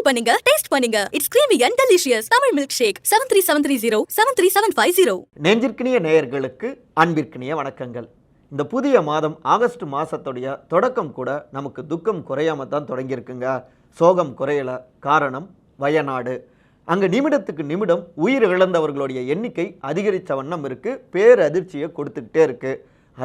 Try பண்ணுங்க taste பண்ணுங்க. It's creamy and delicious Tamil milkshake seven three seven three zero seven three seven five zero நெஞ்சிற்கினிய நேயர்களுக்கு அன்பிற்கினிய வணக்கங்கள். இந்த புதிய மாதம் ஆகஸ்ட் மாதத்துடைய தொடக்கம் கூட நமக்கு துக்கம் குறையாம தான் தொடங்கியிருக்குங்க. சோகம் குறையல. காரணம் வயநாடு. அங்கே நிமிடத்துக்கு நிமிடம் உயிர் இழந்தவர்களுடைய எண்ணிக்கை அதிகரித்த வண்ணம் இருக்கு. பேரதிர்ச்சியை கொடுத்துக்கிட்டே இருக்கு.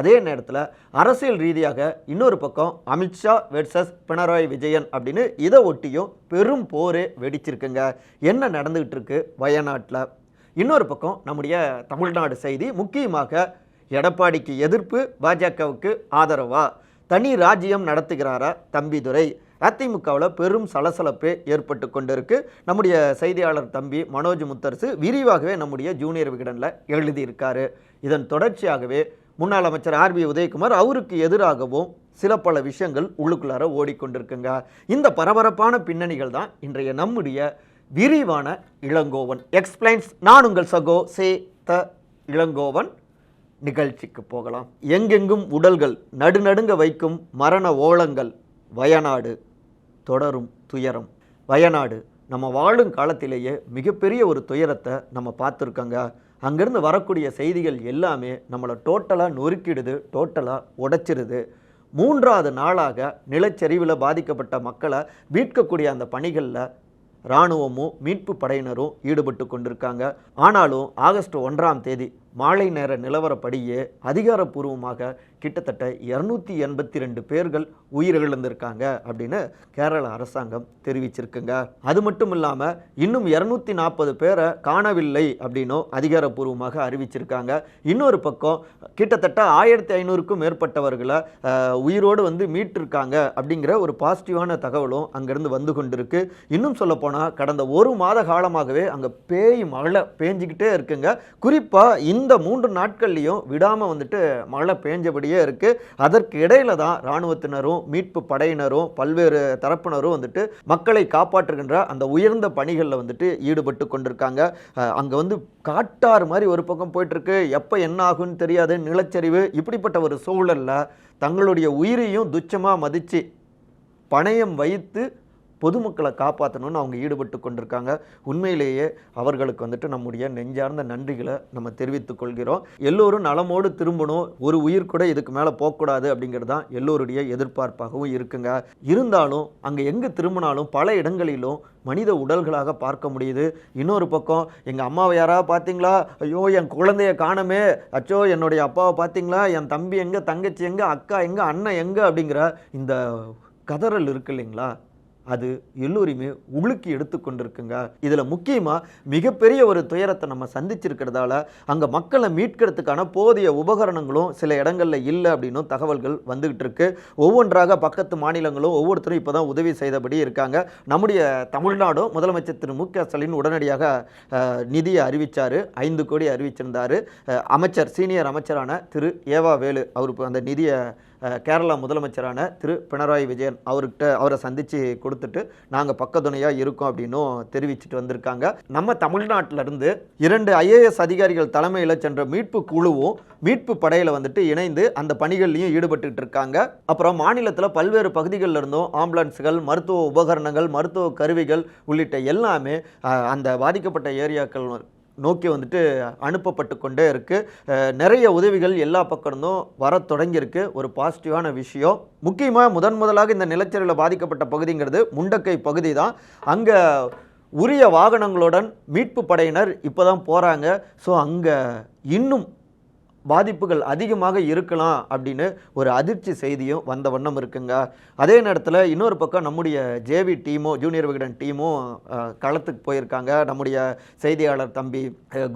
அதே நேரத்தில் அரசியல் ரீதியாக இன்னொரு பக்கம் அமித்ஷா வெர்சஸ் பினராயி விஜயன் அப்படின்னு இதை ஒட்டியும் பெரும் போரே வெடிச்சிருக்குங்க. என்ன நடந்துகிட்டு இருக்கு வயநாட்டில்? இன்னொரு பக்கம் நம்முடைய தமிழ்நாடு செய்தி முக்கியமாக எடப்பாடிக்கு எதிர்ப்பு பாஜகவுக்கு ஆதரவா? தனி ராஜ்யம் நடத்துகிறாரா தம்பிதுரை? அதிமுகவில் பெரும் சலசலப்பு ஏற்பட்டு கொண்டிருக்கு. நம்முடைய செய்தியாளர் தம்பி மனோஜ் முத்தரசு விரிவாகவே நம்முடைய ஜூனியர் விகடனில் எழுதியிருக்காரு. இதன் தொடர்ச்சியாகவே முன்னாள் அமைச்சர் ஆர்பி உதயகுமார் அவருக்கு எதிராகவும் சில பல விஷயங்கள் உள்ளுக்குள்ளார ஓடிக்கொண்டிருக்குங்க. இந்த பரபரப்பான பின்னணிகள் தான் இன்றைய நம்முடைய விரிவான இளங்கோவன். எக்ஸ்பிளைன்ஸ் நான் உங்கள் சகோ சே த இளங்கோவன். நிகழ்ச்சிக்கு போகலாம். எங்கெங்கும் உடல்கள் நடுநடுங்க வைக்கும் மரண ஓலங்கள். வயநாடு தொடரும் துயரம். வயநாடு நம்ம வாழும் காலத்திலேயே மிகப்பெரிய ஒரு துயரத்தை நம்ம பார்த்துருக்கோங்க. அங்கேருந்து வரக்கூடிய செய்திகள் எல்லாமே நம்மளை டோட்டலாக நொறுக்கிடுது டோட்டலாக உடைச்சிருது. மூன்றாவது நாளாக நிலச்சரிவில் பாதிக்கப்பட்ட மக்களை மீட்கக்கூடிய அந்த பணிகளில் இராணுவமும் மீட்பு படையினரும் ஈடுபட்டு கொண்டிருக்காங்க. ஆனாலும் ஆகஸ்ட் ஒன்றாம் தேதி மாலை நேர நிலவரப்படியே அதிகாரப்பூர்வமாக கிட்டத்தட்ட இரநூத்தி எண்பத்தி ரெண்டு பேர்கள் உயிரிழந்திருக்காங்க அப்படின்னு கேரள அரசாங்கம் தெரிவிச்சிருக்குங்க. அது மட்டும் இல்லாமல் இன்னும் இரநூத்தி நாற்பது பேரை காணவில்லை அப்படின்னும் அதிகாரப்பூர்வமாக அறிவிச்சிருக்காங்க. இன்னொரு பக்கம் கிட்டத்தட்ட ஆயிரத்தி ஐநூறுக்கும் மேற்பட்டவர்களை உயிரோடு வந்து மீட்டிருக்காங்க அப்படிங்கிற ஒரு பாசிட்டிவான தகவலும் அங்கேருந்து வந்து கொண்டிருக்கு. இன்னும் சொல்ல போனால் கடந்த ஒரு மாத காலமாகவே அங்கே பேய் மழை பேஞ்சிக்கிட்டே இருக்குங்க. குறிப்பாக இந்த மூன்று நாட்கள்லையும் விடாமல் வந்துட்டு மழை பேஞ்சபடியே இருக்கு. அதற்கு இடையில தான் இராணுவத்தினரும் மீட்பு படையினரும் பல்வேறு தரப்பினரும் வந்துட்டு மக்களை காப்பாற்றுகின்ற அந்த உயர்ந்த பணிகளில் வந்துட்டு ஈடுபட்டு கொண்டிருக்காங்க. அங்கே வந்து காட்டாறு மாதிரி ஒரு பக்கம் போயிட்டுருக்கு. எப்போ என்ன ஆகும்னு தெரியாது. நிலச்சரிவு இப்படிப்பட்ட ஒரு சூழலில் தங்களுடைய உயிரையும் துச்சமாக மதித்து பணயம் வைத்து பொதுமக்களை காப்பாற்றணும்னு அவங்க ஈடுபட்டு கொண்டிருக்காங்க. உண்மையிலேயே அவர்களுக்கு வந்துட்டு நம்முடைய நெஞ்சார்ந்த நன்றிகளை நம்ம தெரிவித்துக் கொள்கிறோம். எல்லோரும் நலமோடு திரும்பணும். ஒரு உயிர் கூட இதுக்கு மேலே போகக்கூடாது அப்படிங்கிறது தான் எல்லோருடைய எதிர்பார்ப்பாகவும் இருக்குங்க. இருந்தாலும் அங்கே எங்கே திரும்பினாலும் பல இடங்களிலும் மனித உடல்களாக பார்க்க முடியுது. இன்னொரு பக்கம் எங்கள் அம்மாவை யாராவது பார்த்தீங்களா? ஐயோ என் குழந்தைய காணமே. அச்சோ என்னுடைய அப்பாவை பார்த்தீங்களா? என் தம்பி எங்கே தங்கச்சி எங்கே அக்கா எங்கே அண்ணன் எங்கே அப்படிங்கிற இந்த கதறல் இருக்கு இல்லைங்களா? அது எல்லோரையுமே உழுக்கி எடுத்துக்கொண்டிருக்குங்க இதில் முக்கியமாக மிகப்பெரிய ஒரு துயரத்தை நம்ம சந்திச்சிருக்கிறதால அங்கே மக்களை மீட்கிறதுக்கான போதிய உபகரணங்களும் சில இடங்களில் இல்லை அப்படின்னும் தகவல்கள் வந்துகிட்டு இருக்கு. ஒவ்வொன்றாக பக்கத்து மாநிலங்களும் ஒவ்வொருத்தரும் இப்போ தான் உதவி செய்தபடி இருக்காங்க. நம்முடைய தமிழ்நாடும் முதலமைச்சர் திரு மு க ஸ்டாலின் உடனடியாக நிதியை அறிவிச்சார். ஐந்து கோடி அறிவிச்சிருந்தார். அமைச்சர் சீனியர் அமைச்சரான திரு ஏவா வேலு அவருக்கு அந்த நிதியை கேரளா முதலமைச்சரான திரு பினராயி விஜயன் அவர்கிட்ட அவரை சந்தித்து கொடுத்துட்டு நாங்கள் பக்கத்துணையாக இருக்கோம் அப்படின்னும் தெரிவிச்சுட்டு வந்திருக்காங்க. நம்ம தமிழ்நாட்டிலிருந்து இரண்டு ஐஏஎஸ் அதிகாரிகள் தலைமையில் சென்ற மீட்பு குழுவும் மீட்பு படையில் வந்துட்டு இணைந்து அந்த பணிகள்லையும் ஈடுபட்டுட்டு இருக்காங்க. அப்புறம் மாநிலத்தில் பல்வேறு பகுதிகளில் இருந்தும் ஆம்புலன்ஸ்கள் மருத்துவ உபகரணங்கள் மருத்துவ கருவிகள் உள்ளிட்ட எல்லாமே அந்த பாதிக்கப்பட்ட ஏரியாக்கள் நோக்கி வந்துட்டு அனுப்பப்பட்டு கொண்டே இருக்குது நிறைய உதவிகள் எல்லா பக்கம் வர தொடங்கியிருக்கு. ஒரு பாசிட்டிவான விஷயம். முக்கியமாக முதன் முதலாக இந்த நிலச்சரிவில் பாதிக்கப்பட்ட பகுதிங்கிறது முண்டக்கை பகுதி தான் அங்கே உரிய வாகனங்களுடன் மீட்பு படையினர் இப்போ தான் போகிறாங்க ஸோ அங்கே இன்னும் பாதிப்புகள் அதிகமாக இருக்கலாம் அப்படின்னு ஒரு அதிர்ச்சி செய்தியும் வந்த வண்ணம் இருக்குங்க. அதே நேரத்தில் இன்னொரு பக்கம் நம்முடைய ஜேவி டீமும் ஜூனியர் விகடன் டீமும் களத்துக்கு போயிருக்காங்க. நம்முடைய செய்தியாளர் தம்பி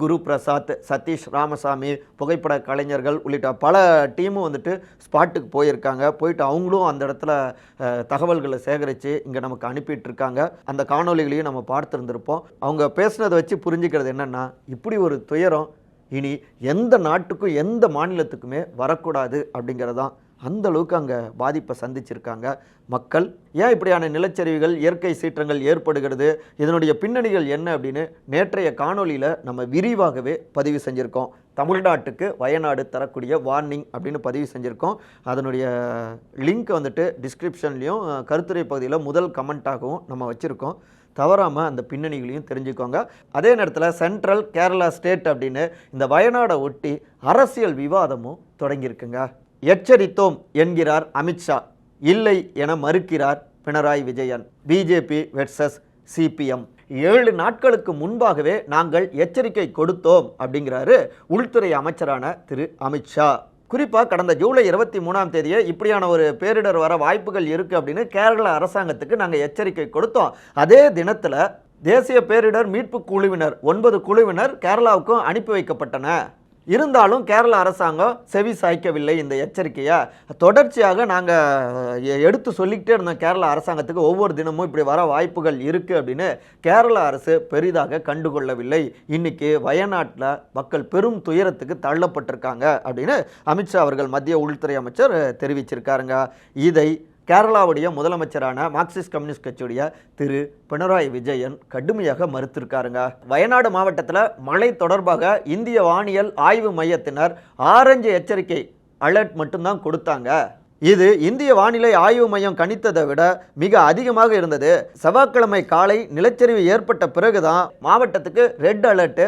குரு பிரசாத் சதீஷ் ராமசாமி புகைப்பட கலைஞர்கள் உள்ளிட்ட பல டீமும் வந்துட்டு ஸ்பாட்டுக்கு போயிருக்காங்க. போயிட்டு அவங்களும் அந்த இடத்துல தகவல்களை சேகரித்து இங்கே நமக்கு அனுப்பிட்டு இருக்காங்க அந்த காணொளிகளையும் நம்ம பார்த்துருந்துருப்போம். அவங்க பேசுனதை வச்சு புரிஞ்சுக்கிறது என்னென்னா இப்படி ஒரு துயரம் இனி எந்த நாட்டுக்கும் எந்த மாநிலத்துக்குமே வரக்கூடாது அப்படிங்கிறது தான் அந்த அளவுக்கு அங்கே பாதிப்பை சந்திச்சிருக்காங்க. மக்கள் ஏன் இப்படியான நிலச்சரிவுகள் இயற்கை சீற்றங்கள் ஏற்படுகிறது இதனுடைய பின்னணிகள் என்ன அப்படின்னு நேற்றைய காணொளியில் நம்ம விரிவாகவே பதிவு செஞ்சுருக்கோம். தமிழ்நாட்டுக்கு வயநாடு தரக்கூடிய வார்னிங் அப்படின்னு பதிவு செஞ்சுருக்கோம். அதனுடைய லிங்க் வந்துட்டு டிஸ்கிரிப்ஷன்லேயும் கருத்துரை பகுதியில் முதல் கமெண்ட்டாகவும் நம்ம வச்சுருக்கோம். தவறாமல் அந்த பின்னணிகளையும் தெரிஞ்சுக்கோங்க. அதே நேரத்தில் சென்ட்ரல் கேரளா ஸ்டேட் அப்படின்னு இந்த வயநாடை ஒட்டி அரசியல் விவாதமும் தொடங்கியிருக்குங்க. எச்சரித்தோம் என்கிறார் அமித்ஷா இல்லை என மறுக்கிறார் Pinarayi Vijayan. BJP versus CPM ஏழு நாட்களுக்கு முன்பாகவே நாங்கள் எச்சரிக்கை கொடுத்தோம் அப்படிங்கிறாரு உள்துறை அமைச்சரான திரு அமித்ஷா குறிப்பாக கடந்த ஜூலை இருபத்தி மூணாம் தேதியே இப்படியான ஒரு பேரிடர் வர வாய்ப்புகள் இருக்குது அப்படின்னு கேரள அரசாங்கத்துக்கு நாங்கள் எச்சரிக்கை கொடுத்தோம். அதே தினத்தில் தேசிய பேரிடர் மீட்பு குழுவினர் ஒன்பது குழுவினர் கேரளாவுக்கும் அனுப்பி வைக்கப்பட்டன. இருந்தாலும் கேரள அரசாங்கம் செவி சாய்க்கவில்லை இந்த எச்சரிக்கையை. தொடர்ச்சியாக நாங்கள் எடுத்து சொல்லிக்கிட்டே இருந்தோம் கேரள அரசாங்கத்துக்கு ஒவ்வொரு தினமும் இப்படி வர வாய்ப்புகள் இருக்குது அப்படின்னு. கேரள அரசு பெரிதாக கண்டுகொள்ளவில்லை. இன்னைக்கு வயநாட்டில் மக்கள் பெரும் துயரத்துக்கு தள்ளப்பட்டிருக்காங்க அப்படின்னு அமித்ஷா அவர்கள் மத்திய உள்துறை அமைச்சர் தெரிவிச்சிருக்காருங்க. இதை கேரளாவுடைய முதலமைச்சரான மார்க்சிஸ்ட் கம்யூனிஸ்ட் கட்சியுடைய திரு பினராயி விஜயன் கடுமையாக மறுத்திருக்காருங்க. வயநாடு மாவட்டத்தில் மழை தொடர்பாக இந்திய வானியல் ஆய்வு மையத்தினர் ஆரஞ்சு எச்சரிக்கை அலர்ட் மட்டும்தான் கொடுத்தாங்க. இது இந்திய வானிலை ஆய்வு மையம் கணித்ததை விட மிக அதிகமாக இருந்தது. செவ்வாய்க்கிழமை காலை நிலச்சரிவு ஏற்பட்ட பிறகுதான் மாவட்டத்துக்கு ரெட் அலர்ட்டு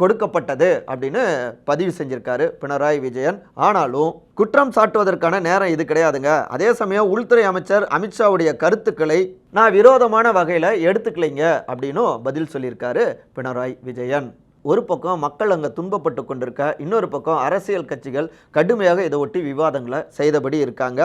கொடுக்கப்பட்டது அப்படின்னு பதிவு செஞ்சிருக்காரு பினராயி விஜயன். ஆனாலும் குற்றம் சாட்டுவதற்கான நேரம் இது கிடையாதுங்க. அதே சமயம் உள்துறை அமைச்சர் அமித்ஷாவுடைய கருத்துக்களை நான் விரோதமான வகையில் எடுத்துக்கலைங்க அப்படின்னும் பதில் சொல்லியிருக்காரு பினராயி விஜயன். ஒரு பக்கம் மக்கள் அங்கே துன்பப்பட்டு கொண்டிருக்க இன்னொரு பக்கம் அரசியல் கட்சிகள் கடுமையாக இதை ஒட்டி விவாதங்களை செய்தபடி இருக்காங்க.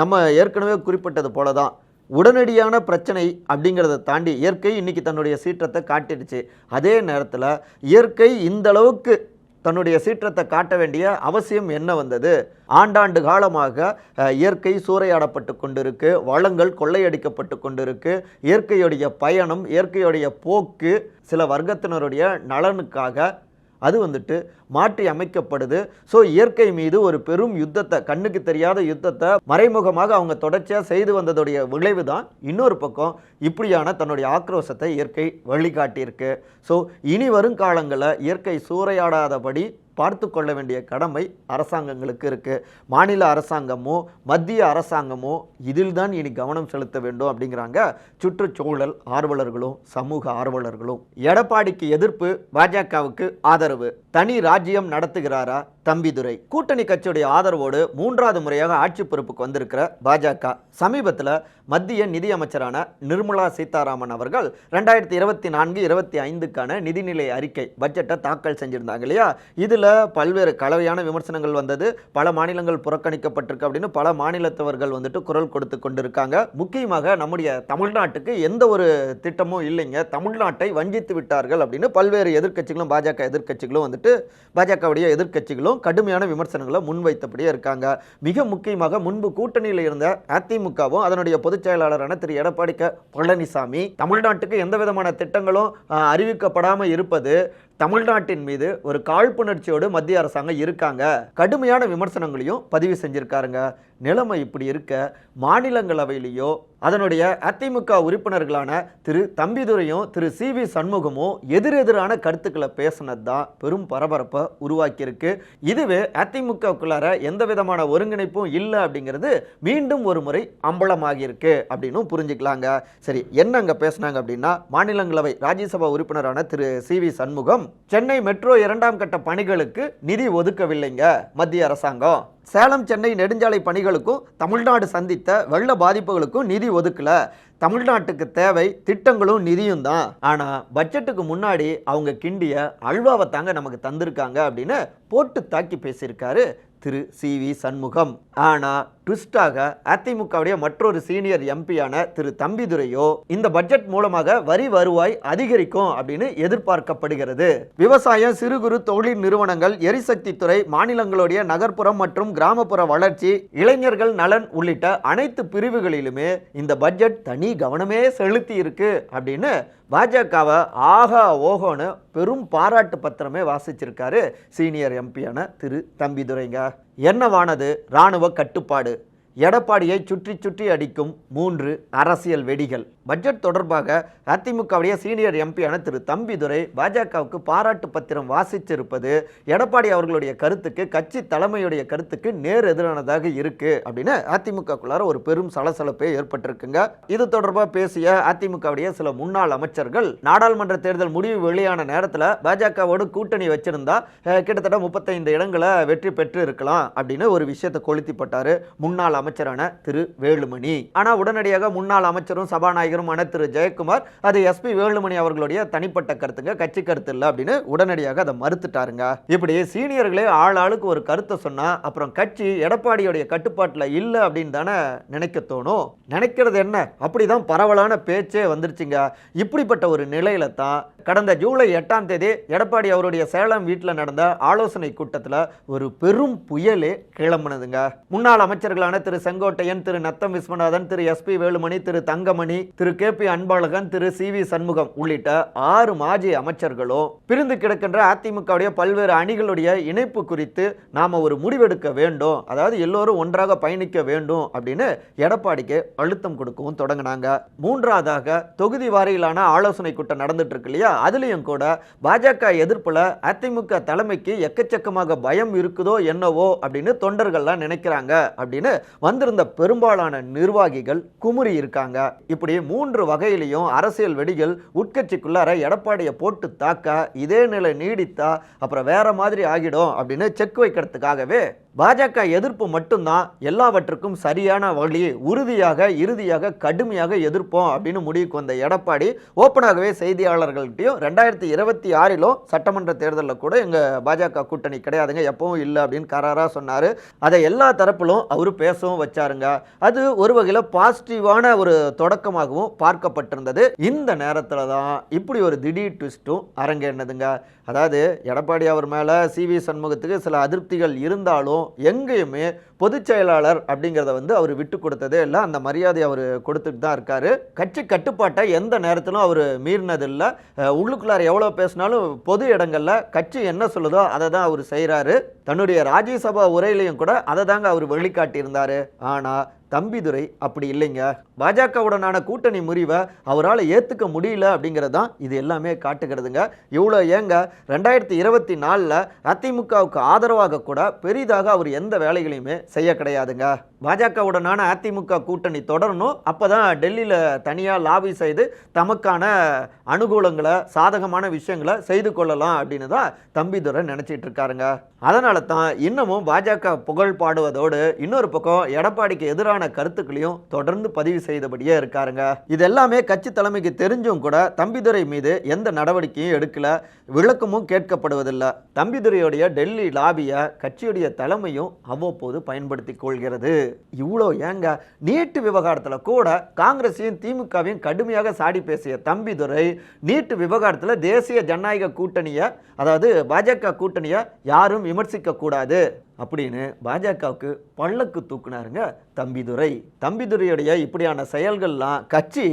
நம்ம ஏற்கனவே குறிப்பிட்டது போல தான் உடனடியான பிரச்சனை அப்படிங்கிறத தாண்டி இயற்கை இன்னைக்கு தன்னுடைய சீற்றத்தை காட்டிடுச்சு. அதே நேரத்தில் இயற்கை இந்த அளவுக்கு தன்னுடைய சீற்றத்தை காட்ட வேண்டிய அவசியம் என்ன வந்தது? ஆண்டாண்டு காலமாக இயற்கை சூறையாடப்பட்டு கொண்டிருக்கு வளங்கள் கொள்ளையடிக்கப்பட்டு கொண்டிருக்கு இயற்கையுடைய பயணம் இயற்கையுடைய போக்கு சில வர்க்கத்தினருடைய நலனுக்காக அது வந்துட்டு மாற்றி அமைக்கப்படுது. ஸோ இயற்கை மீது ஒரு பெரும் யுத்தத்தை கண்ணுக்கு தெரியாத யுத்தத்தை மறைமுகமாக அவங்க தொடர்ச்சியாக செய்து வந்ததுடைய விளைவு தான் இன்னொரு பக்கம் இப்படியான தன்னுடைய ஆக்ரோஷத்தை இயற்கை வழிகாட்டியிருக்கு. ஸோ இனி வரும் காலங்களில் இயற்கை சூறையாடாதபடி பார்த்து கொள்ள வேண்டிய கடமை அரசாங்கங்களுக்கு இருக்குது மாநில அரசாங்கமோ மத்திய அரசாங்கமோ இதில் தான் இனி கவனம் செலுத்த வேண்டும் அப்படிங்கிறாங்க சுற்றுச்சூழல் ஆர்வலர்களும் சமூக ஆர்வலர்களும். எடப்பாடிக்கு எதிர்ப்பு பாஜகவுக்கு ஆதரவு. தனி ராஜ்யம் நடத்துகிறாரா தம்பிதுரை. கூட்டணி கட்சியுடைய ஆதரவோடு மூன்றாவது முறையாக ஆட்சி பொறுப்புக்கு வந்திருக்கிற பாஜக. சமீபத்தில் மத்திய நிதியமைச்சரான நிர்மலா சீதாராமன் அவர்கள் ரெண்டாயிரத்தி இருபத்தி நான்கு இருபத்தி ஐந்துக்கான நிதிநிலை அறிக்கை பட்ஜெட்டை தாக்கல் செஞ்சிருந்தாங்க இல்லையா? இதில் பல்வேறு கலவையான விமர்சனங்கள் வந்தது. பல மாநிலங்கள் புறக்கணிக்கப்பட்டிருக்கு அப்படின்னு பல மாநிலத்தவர்கள் வந்துட்டு குரல் கொடுத்து கொண்டிருக்காங்க. முக்கியமாக நம்முடைய தமிழ்நாட்டுக்கு எந்த ஒரு திட்டமும் இல்லைங்க. தமிழ்நாட்டை வஞ்சித்து விட்டார்கள் அப்படின்னு பல்வேறு எதிர்க்கட்சிகளும் பாஜக எதிர்க்கட்சிகளும் வந்துட்டு பாஜகவுடைய எதிர்க்கட்சிகளும் கடுமையான விமர்சனங்களை முன்வைத்தபடியே இருக்காங்க. மிக முக்கியமாக முன்பு கூட்டணியில் இருந்த அதிமுகவும் அதனுடைய பொதுச் செயலாளரான திரு. எடப்பாடி க. பழனிசாமி தமிழ்நாட்டுக்கு எந்த விதமான திட்டங்களும் அறிவிக்கப்படாமல் இருப்பது தமிழ்நாட்டின் மீது ஒரு காழ்ப்புணர்ச்சியோடு மத்திய அரசாங்கம் இருக்காங்க. கடுமையான விமர்சனங்களையும் பதிவு செஞ்சுருக்காருங்க. நிலைமை இப்படி இருக்க மாநிலங்களவையிலேயோ அதனுடைய அதிமுக உறுப்பினர்களான திரு தம்பிதுரையும் திரு சி வி சண்முகமும் எதிரெதிரான கருத்துக்களை பேசினது தான் பெரும் பரபரப்பை உருவாக்கியிருக்கு. இதுவே அதிமுகக்குள்ளார எந்த விதமான ஒருங்கிணைப்பும் இல்லை அப்படிங்கிறது மீண்டும் ஒரு முறை அம்பலமாகியிருக்கு அப்படின்னும் புரிஞ்சுக்கலாங்க. சரி என்ன அங்கே பேசுனாங்க அப்படின்னா மாநிலங்களவை ராஜ்யசபா உறுப்பினரான Thiru C V Shanmugam Chennai metro இரண்டாம் கட்ட பணிகளுக்கு நிதி ஒதுக்கவில்லைங்க மத்திய அரசாங்கம். சேலம் சென்னை நெடுஞ்சாலை பணிகளுக்கும் தமிழ்நாடு சந்தித்த வெள்ள பாதிப்புகளுக்கும் நிதி ஒதுக்கல. தமிழ்நாட்டுக்கு தேவை திட்டங்களும் நிதியும் தான். ஆனால் பட்ஜெட்டுக்கு முன்னாடி அவங்க கிண்டிய அல்வாவை தாங்க நமக்கு தந்திருக்காங்க அப்படின்னு போட்டு தாக்கி பேசியிருக்காரு திரு சி வி சண்முகம். ஆனால் ட்விஸ்டாக அதிமுகவுடைய மற்றொரு சீனியர் எம்பியான திரு தம்பிதுரையோ இந்த பட்ஜெட் மூலமாக வரி வருவாய் அதிகரிக்கும் அப்படின்னு எதிர்பார்க்கப்படுகிறது. விவசாயம் சிறு குறு தொழில் நிறுவனங்கள் எரிசக்தி துறை மாநிலங்களுடைய நகர்ப்புறம் மற்றும் கிராமப்புற வளர்ச்சி இளைஞர்கள் நலன் உள்ளிட்ட அனைத்து பிரிவுகளிலுமே இந்த பட்ஜெட் தனி கவனமே செலுத்தி இருக்கு அப்படின்னு பாஜகவை ஆகா ஓஹோன்னு பெரும் பாராட்டு பத்திரமே வாசிச்சிருக்காரு சீனியர் எம்பியான திரு தம்பிதுரைங்க. என்னவானது? இராணுவ கட்டுப்பாடு. எடப்பாடியை சுற்றி சுற்றி அடிக்கும் மூன்று அரசியல் வெடிகள். பட்ஜெட் தொடர்பாக அதிமுகவுடைய சீனியர் எம்பியான திரு தம்பிதுரை பாஜகவுக்கு பாராட்டு பத்திரம் வாசிச்சிருப்பது எடப்பாடி அவர்களுடைய கருத்துக்கு கட்சி தலைமையுடைய கருத்துக்கு நேர் எதிரானதாக இருக்கு அப்படின்னு அதிமுகக்குள்ளார ஒரு பெரும் சலசலப்பே ஏற்பட்டிருக்குங்க. இது தொடர்பாக பேசிய அதிமுகவுடைய சில முன்னாள் அமைச்சர்கள் நாடாளுமன்ற தேர்தல் முடிவு வெளியான நேரத்தில் பாஜகவோடு கூட்டணி வச்சிருந்தா கிட்டத்தட்ட முப்பத்தைந்து இடங்களை வெற்றி பெற்று இருக்கலாம் அப்படின்னு ஒரு விஷயத்தை கொளுத்திப்பட்டாரு முன்னாள் அமைச்சரான திரு வேலுமணி. ஆனால் உடனடியாக முன்னாள் அமைச்சரும் சபாநாயகருமான திரு ஜெயக்குமார் அது எஸ்பி வேலுமணி அவர்களுடைய தனிப்பட்ட கருத்துங்க கட்சி கருத்து இல்லை அப்படின்னு உடனடியாக அதை மறுத்துட்டாருங்க. இப்படி சீனியர்களே ஆள் ஆளுக்கு ஒரு கருத்தை சொன்னா அப்புறம் கட்சி எடப்பாடியுடைய கட்டுப்பாட்டில் இல்லை அப்படின்னு தானே நினைக்க தோணும். நினைக்கிறது என்ன? அப்படிதான் பரவலான பேச்சே வந்துருச்சுங்க. இப்படிப்பட்ட ஒரு நிலையில தான் கடந்த ஜூலை எட்டாம் தேதி எடப்பாடி அவருடைய சேலம் வீட்டில் நடந்த ஆலோசனை கூட்டத்தில் ஒரு பெரும் புயலே கிளம்புனதுங்க. முன்னாள் அமைச்சர்களான Thiru Sengottaiyan Thiru Natham Viswanathan Thiru SP Velumani Thiru Thangamani Thiru K P Anbazhagan Thiru C V Shanmugam உள்ளிட்ட ஆறு மாஜி அமைச்சர்களும் பிரிந்து கிடக்கின்ற அதிமுகவுடைய பல்வேறு அணிகளுடைய இணைப்பு குறித்து நாம ஒரு முடிவெடுக்க வேண்டும். அதாவது எல்லோரும் ஒன்றாக பயணிக்க வேண்டும் அப்படின்னு எடப்பாடிக்கு அழுத்தம் கொடுக்கவும் தொடங்கினாங்க. மூன்றாவதாக தொகுதி வாரியிலான ஆலோசனை கூட்டம் நடந்துட்டு இருக்கு இல்லையா? அதுலயும் கூட பாஜக எதிர்ப்புல அதிமுக தலைமைக்கு எக்கச்சக்கமாக பயம் இருக்குதோ என்னவோ அப்படின்னு தொண்டர்கள்லாம் நினைக்கிறாங்க அப்படின்னு வந்திருந்த பெரும்பாலான நிர்வாகிகள் குமுறி இருக்காங்க. இப்படி மூன்று வகையிலையும் அரசியல் வெடிகள் உட்கட்சிக்குள்ளார எடப்பாடியை போட்டு தாக்க இதே நிலை நீடித்தா அப்புறம் வேற மாதிரி ஆகிடும் அப்படின்னு செக் வைக்கிறதுக்காகவே பாஜக எதிர்ப்பு மட்டும்தான் எல்லாவற்றுக்கும் சரியான வழி உறுதியாக இறுதியாக கடுமையாக எதிர்ப்போம் அப்படின்னு முடிவுக்கு வந்த எடப்பாடி ஓப்பனாகவே செய்தியாளர்கள்ட்டையும் ரெண்டாயிரத்தி இருபத்தி ஆறிலும் சட்டமன்ற தேர்தலில் கூட எங்கள் பாஜக கூட்டணி கிடையாதுங்க. எப்பவும் இல்லை அப்படின்னு கராராக சொன்னார். அதை எல்லா தரப்பிலும் அவர் பேசவும் வச்சாருங்க. அது ஒரு வகையில் பாசிட்டிவான ஒரு தொடக்கமாகவும் பார்க்கப்பட்டிருந்தது. இந்த நேரத்தில் தான் இப்படி ஒரு திடீர் ட்விஸ்ட்டும் அரங்கேறினதுங்க. அதாவது எடப்பாடி அவர் மேலே சி வி சண்முகத்துக்கு சில அதிருப்திகள் இருந்தாலும் எங்கேயுமே பொதுச் செயலாளர் அப்படிங்கிறத வந்து அவர் விட்டு கொடுத்ததே இல்லை. அந்த மரியாதை அவர் கொடுத்துட்டு தான் இருக்காரு. கட்சி கட்டுப்பாட்டை எந்த நேரத்திலும் அவர் மீறினதில்லை. உள்ளுக்குள்ளார் உள்ளுக்குள்ளார எவ்வளோ பேசினாலும் பொது இடங்களில் கட்சி என்ன சொல்லுதோ அதை தான் அவர் செய்கிறாரு தன்னுடைய ராஜ்யசபா உரையிலையும் கூட அதை தாங்க அவர் வெளிக்காட்டியிருந்தார் ஆனால் தம்பிதுரை அப்படி இல்லைங்க. பாஜகவுடனான கூட்டணி முறிவை அவரால் ஏற்றுக்க முடியல அப்படிங்கிறது தான் இது எல்லாமே காட்டுகிறதுங்க. இவ்வளோ ஏங்க ரெண்டாயிரத்தி இருபத்தி நாலில் அதிமுகவுக்கு ஆதரவாக கூட பெரிதாக அவர் எந்த வேலைகளையுமே செய்ய கிடையாதுங்க. பாஜகவுடனான அதிமுக கூட்டணி தொடரணும். அப்போ தான் டெல்லியில் தனியாக லாபி செய்து தமக்கான அனுகூலங்களை சாதகமான விஷயங்களை செய்து கொள்ளலாம் அப்படின்னு தான் தம்பிதுரை நினச்சிட்டு இருக்காருங்க. அதனால தான் இன்னமும் பாஜக புகழ் பாடுவதோடு இன்னொரு பக்கம் எடப்பாடிக்கு எதிரான கருத்துக்களையும் தொடர்ந்து பதிவு செய்தபடியே இருக்காருங்க. இது எல்லாமே கட்சி தலைமைக்கு தெரிஞ்சும் கூட தம்பிதுரை மீது எந்த நடவடிக்கையும் எடுக்கல விளக்கமும் கேட்கப்படுவதில்லை. தம்பிதுரையுடைய டெல்லி லாபியை கட்சியுடைய தலைமையும் அவ்வப்போது பயன்படுத்தி கொள்கிறது. இவ்வளோ ஏங்க? நீட்டு விவகாரத்தில் கூட காங்கிரஸையும் திமுகவையும் கடுமையாக சாடி பேசிய தம்பிதுரை நீட்டு விவகாரத்தில் தேசிய ஜனநாயக கூட்டணியை அதாவது பாஜக கூட்டணியை யாரும் விமர்சிக்க கூடாது. அப்படின்னு பாஜகவுக்கு பல்லக்கு தூக்குனாருங்க தம்பிதுரை. தம்பிதுரையுடைய இப்படியான செயல்கள்லாம் கட்சி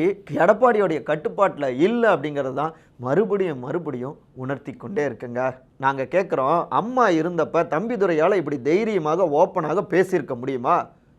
எடப்பாடியுடைய கட்டுப்பாட்டில் இல்லை அப்படிங்கிறது தான் மறுபடியும் மறுபடியும் உணர்த்தி கொண்டே இருக்குங்க. நாங்கள் கேட்குறோம் அம்மா இருந்தப்ப தம்பிதுரையால் இப்படி தைரியமாக ஓப்பனாக பேசியிருக்க முடியுமா?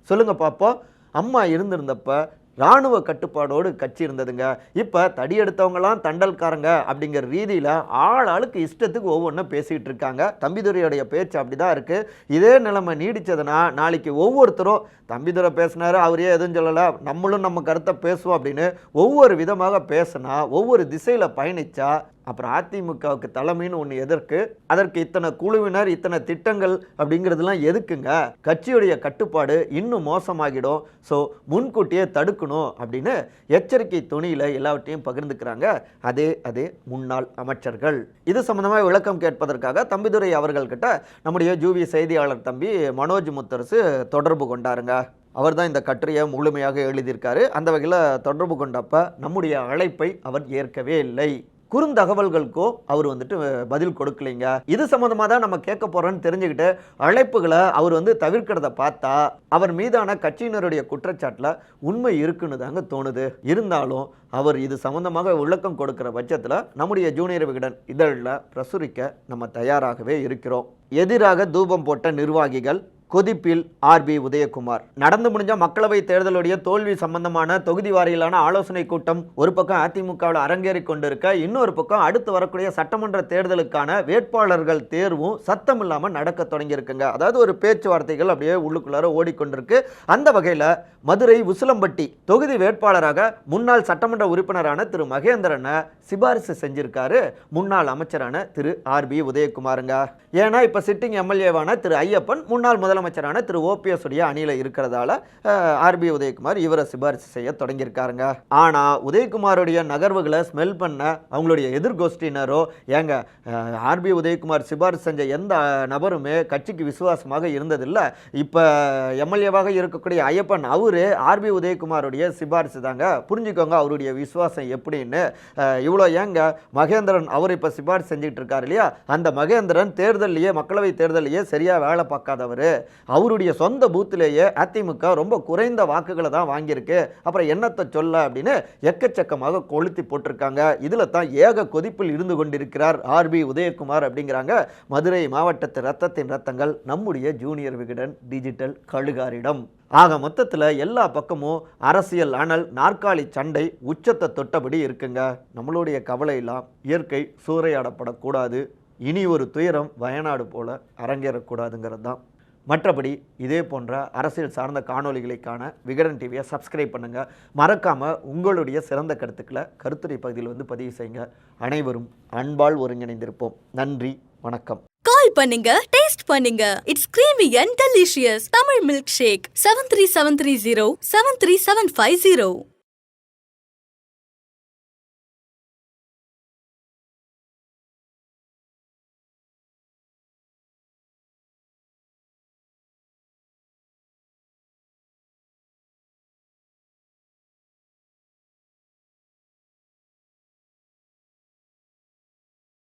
சொல்லுங்கள் பார்ப்போம் அம்மா இருந்திருந்தப்ப ராணுவ கட்டுப்பாடோடு கட்சி இருந்ததுங்க. இப்போ தடி எடுத்தவங்களாம் தண்டல்காரங்க அப்படிங்கிற ரீதியில் ஆள் ஆளுக்கு இஷ்டத்துக்கு ஒவ்வொன்றும் பேசிகிட்டு இருக்காங்க. தம்பிதுரையுடைய பேச்சு அப்படி தான் இருக்குது இதே நிலைமை நீடிச்சதுன்னா நாளைக்கு ஒவ்வொருத்தரும் தம்பிதுரை பேசினார் அவரே எதுவும் சொல்லலை நம்மளும் நம்ம கருத்தை பேசுவோம் அப்படின்னு ஒவ்வொரு விதமாக பேசினா ஒவ்வொரு திசையில் பயணித்தா அப்புறம் அதிமுகவுக்கு தலைமைன்னு ஒன்று எதற்கு? அதற்கு இத்தனை குழுவினர் இத்தனை திட்டங்கள் அப்படிங்கிறதுலாம் எதுக்குங்க? கட்சியுடைய கட்டுப்பாடு இன்னும் மோசமாகிடும். ஸோ முன்கூட்டியே தடுக்கணும் அப்படின்னு எச்சரிக்கை துணியில் எல்லாவற்றையும் பகிர்ந்துக்கிறாங்க. அதே அதே முன்னாள் அமைச்சர்கள். இது சம்பந்தமாக விளக்கம் கேட்பதற்காக தம்பிதுரை அவர்கள்கிட்ட நம்முடைய ஜூவி செய்தியாளர் தம்பி மனோஜ் முத்தரசு தொடர்பு கொண்டாருங்க. அவர் தான் இந்த கட்டுரையை முழுமையாக எழுதியிருக்காரு. அந்த வகையில் தொடர்பு கொண்டப்ப நம்முடைய அழைப்பை அவர் ஏற்கவே இல்லை. குறுந்தகவல்களுக்கோ அவர் வந்துட்டு பதில் கொடுக்கலைங்க. இது சம்மந்தமாக தான் நம்ம கேட்க போகிறோன்னு தெரிஞ்சுக்கிட்டு அழைப்புகளை அவர் வந்து தவிர்க்கிறத பார்த்தா அவர் மீதான கட்சியினருடைய குற்றச்சாட்டில் உண்மை இருக்குன்னு தாங்க தோணுது. இருந்தாலும் அவர் இது சம்பந்தமாக விளக்கம் கொடுக்கிற பட்சத்தில் நம்முடைய ஜூனியர் விகடன் இதழில் பிரசுரிக்க நம்ம தயாராகவே இருக்கிறோம். எதிராக தூபம் போட்ட நிர்வாகிகள் கொதிப்பில் ஆர் பி உதயகுமார். நடந்து முடிஞ்ச மக்களவை தேர்தலுடைய தோல்வி சம்பந்தமான தொகுதி வாரியிலான ஆலோசனை கூட்டம் ஒரு பக்கம் அதிமுகவில் அரங்கேறி கொண்டிருக்க இன்னொரு பக்கம் அடுத்து வரக்கூடிய சட்டமன்ற தேர்தலுக்கான வேட்பாளர்கள் தேர்வும் சத்தம் இல்லாமல் நடக்க தொடங்கியிருக்குங்க. அதாவது ஒரு பேச்சுவார்த்தைகள் அப்படியே உள்ளுக்குள்ளார ஓடிக்கொண்டிருக்கு. அந்த வகையில் மதுரை உசிலம்பட்டி தொகுதி வேட்பாளராக முன்னாள் சட்டமன்ற உறுப்பினரான திரு மகேந்திரனை சிபாரிசு செஞ்சிருக்காரு. முன்னாள் அமைச்சரான திரு ஆர் பி உதயகுமாருங்க. ஏன்னா இப்போ சிட்டிங் எம்எல்ஏவான திரு ஐயப்பன் முன்னாள் முதலமைச்சரான திரு ஓபிஎஸ் உடைய அணியில் இருக்கிறதால ஆர்பி உதயகுமார் இவரை சிபாரிசு செய்ய தொடங்கியிருக்காருங்க. ஆனால் உதயகுமாருடைய நகர்வுகளை ஸ்மெல் பண்ண அவங்களுடைய எதிர்கோஷ்டியினரோ ஏங்க ஆர்பி உதயகுமார் சிபாரிசு செஞ்ச எந்த நபருமே கட்சிக்கு விசுவாசமாக இருந்ததில்லை. இப்போ எம்எல்ஏவாக இருக்கக்கூடிய ஐயப்பன் அவர் ஆர்பி உதயகுமாருடைய சிபாரிசு தாங்க. புரிஞ்சுக்கோங்க அவருடைய விசுவாசம் எப்படின்னு. இவ்வளோ ஏங்க மகேந்திரன் அவர் இப்போ சிபாரிசு செஞ்சுக்கிட்டு இருக்காரு இல்லையா? அந்த மகேந்திரன் தேர்தல்லையே மக்களவை தேர்தலையே சரியாக வேலை பார்க்காதவர். அவருடைய சொந்த பூத்திலேயே அதிமுக ரொம்ப குறைந்த வாக்குகளை தான் வாங்கியிருக்கு. அப்புறம் என்னத்தை சொல்ல அப்படின்னு எக்கச்சக்கமாக கொளுத்தி போட்டிருக்காங்க. இதில் தான் ஏக கொதிப்பில் இருந்து கொண்டிருக்கிறார் ஆர்பி உதயகுமார் அப்படிங்கிறாங்க. மதுரை மாவட்டத்து ரத்தத்தின் ரத்தங்கள் நம்முடைய ஜூனியர் விகடன் டிஜிட்டல் கழுகாரிடம். ஆக மொத்தத்தில் எல்லா பக்கமும் அரசியல் அனல் நாற்காலி சண்டை உச்சத்தை தொட்டபடி இருக்குங்க. நம்மளுடைய கவலையெல்லாம் இயற்கை சூறையாடப்படக்கூடாது. இனி ஒரு துயரம் வயநாடு போல அரங்கேறக்கூடாதுங்கிறது தான். மற்றபடி இதே போன்ற அரசியல் சார்ந்த காணொளிகளை காண விகடன் டிவியை சப்ஸ்கிரைப் பண்ணுங்கள் மறக்காமல் உங்களுடைய சிறந்த கருத்துக்களை கருத்துரை பகுதியில் வந்து பதிவு செய்யுங்க. அனைவரும் அன்பால் ஒருங்கிணைந்திருப்போம். நன்றி வணக்கம். கால் பண்ணுங்க டேஸ்ட் பண்ணுங்க. It's creamy and delicious Tamil milk shake seven three seven three zero seven three seven five zero